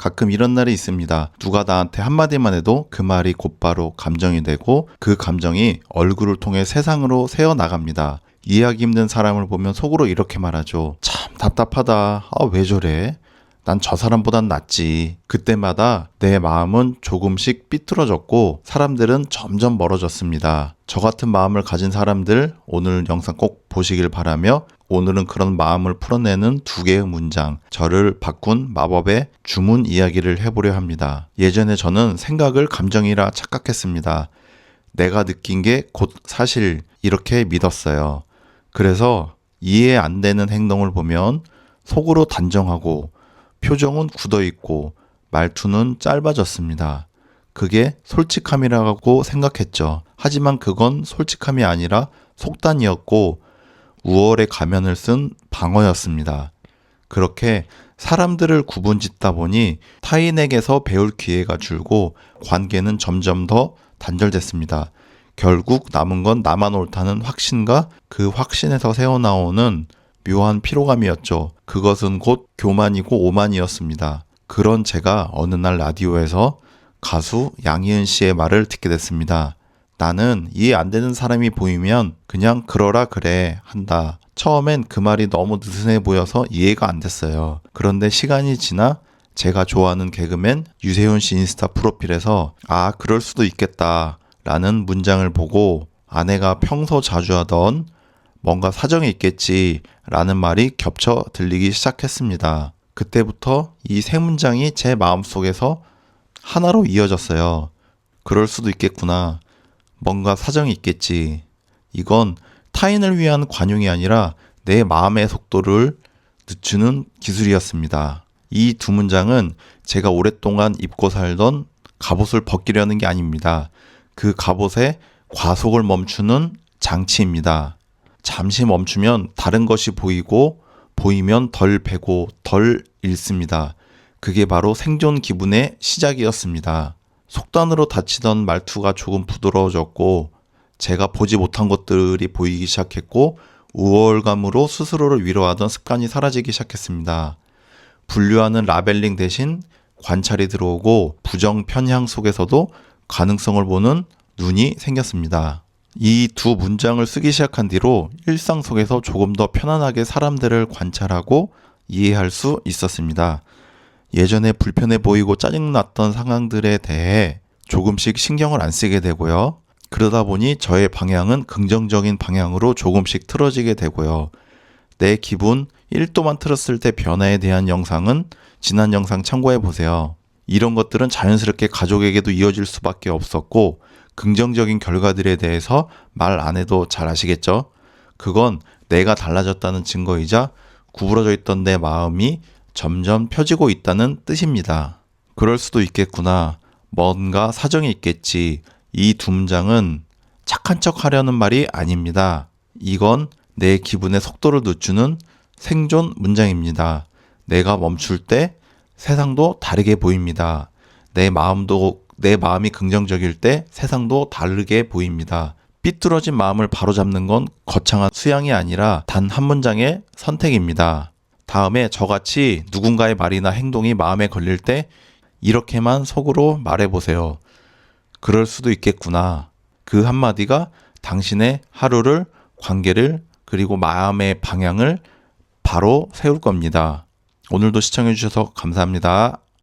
가끔 이런 날이 있습니다. 누가 나한테 한마디만 해도 그 말이 곧바로 감정이 되고 그 감정이 얼굴을 통해 세상으로 새어 나갑니다. 이해하기 힘든 사람을 보면 속으로 이렇게 말하죠. 참 답답하다. 아, 왜 저래? 난 저 사람보단 낫지. 그때마다 내 마음은 조금씩 삐뚤어졌고 사람들은 점점 멀어졌습니다. 저 같은 마음을 가진 사람들 오늘 영상 꼭 보시길 바라며 오늘은 그런 마음을 풀어내는 두 개의 문장, 저를 바꾼 마법의 주문 이야기를 해보려 합니다. 예전에 저는 생각을 감정이라 착각했습니다. 내가 느낀 게 곧 사실 이렇게 믿었어요. 그래서 이해 안 되는 행동을 보면 속으로 단정하고 표정은 굳어 있고 말투는 짧아졌습니다. 그게 솔직함이라고 생각했죠. 하지만 그건 솔직함이 아니라 속단이었고 우월의 가면을 쓴 방어였습니다. 그렇게 사람들을 구분 짓다 보니 타인에게서 배울 기회가 줄고 관계는 점점 더 단절됐습니다. 결국 남은 건 나만 옳다는 확신과 그 확신에서 새어나오는 묘한 피로감이었죠. 그것은 곧 교만이고 오만이었습니다. 그런 제가 어느 날 라디오에서 가수 양희은 씨의 말을 듣게 됐습니다. 나는 이해 안 되는 사람이 보이면 그냥 그러라 그래 한다. 처음엔 그 말이 너무 느슨해 보여서 이해가 안 됐어요. 그런데 시간이 지나 제가 좋아하는 개그맨 유세훈 씨 인스타 프로필에서 아, 그럴 수도 있겠다. 라는 문장을 보고 아내가 평소 자주 하던 뭔가 사정이 있겠지 라는 말이 겹쳐 들리기 시작했습니다. 그때부터 이 세 문장이 제 마음속에서 하나로 이어졌어요. 그럴 수도 있겠구나. 뭔가 사정이 있겠지. 이건 타인을 위한 관용이 아니라 내 마음의 속도를 늦추는 기술이었습니다. 이 두 문장은 제가 오랫동안 입고 살던 갑옷을 벗기려는 게 아닙니다. 그 갑옷의 과속을 멈추는 장치입니다. 잠시 멈추면 다른 것이 보이고 보이면 덜 배고 덜 잃습니다. 그게 바로 생존 기분의 시작이었습니다. 속단으로 닫히던 말투가 조금 부드러워졌고 제가 보지 못한 것들이 보이기 시작했고 우월감으로 스스로를 위로하던 습관이 사라지기 시작했습니다. 분류하는 라벨링 대신 관찰이 들어오고 부정 편향 속에서도 가능성을 보는 눈이 생겼습니다. 이 두 문장을 쓰기 시작한 뒤로 일상 속에서 조금 더 편안하게 사람들을 관찰하고 이해할 수 있었습니다. 예전에 불편해 보이고 짜증났던 상황들에 대해 조금씩 신경을 안 쓰게 되고요. 그러다 보니 저의 방향은 긍정적인 방향으로 조금씩 틀어지게 되고요. 내 기분 1도만 틀었을 때 변화에 대한 영상은 지난 영상 참고해 보세요. 이런 것들은 자연스럽게 가족에게도 이어질 수밖에 없었고 긍정적인 결과들에 대해서 말 안 해도 잘 아시겠죠? 그건 내가 달라졌다는 증거이자 구부러져 있던 내 마음이 점점 펴지고 있다는 뜻입니다. 그럴 수도 있겠구나. 뭔가 사정이 있겠지. 이두 문장은 착한 척 하려는 말이 아닙니다. 이건 내 기분의 속도를 늦추는 생존 문장입니다. 내가 멈출 때 세상도 다르게 보입니다. 내 마음도 내 마음이 긍정적일 때 세상도 다르게 보입니다. 삐뚤어진 마음을 바로잡는 건 거창한 수양이 아니라 단 한 문장의 선택입니다. 다음에 저같이 누군가의 말이나 행동이 마음에 걸릴 때 이렇게만 속으로 말해보세요. 그럴 수도 있겠구나. 그 한마디가 당신의 하루를, 관계를, 그리고 마음의 방향을 바로 세울 겁니다. 오늘도 시청해주셔서 감사합니다.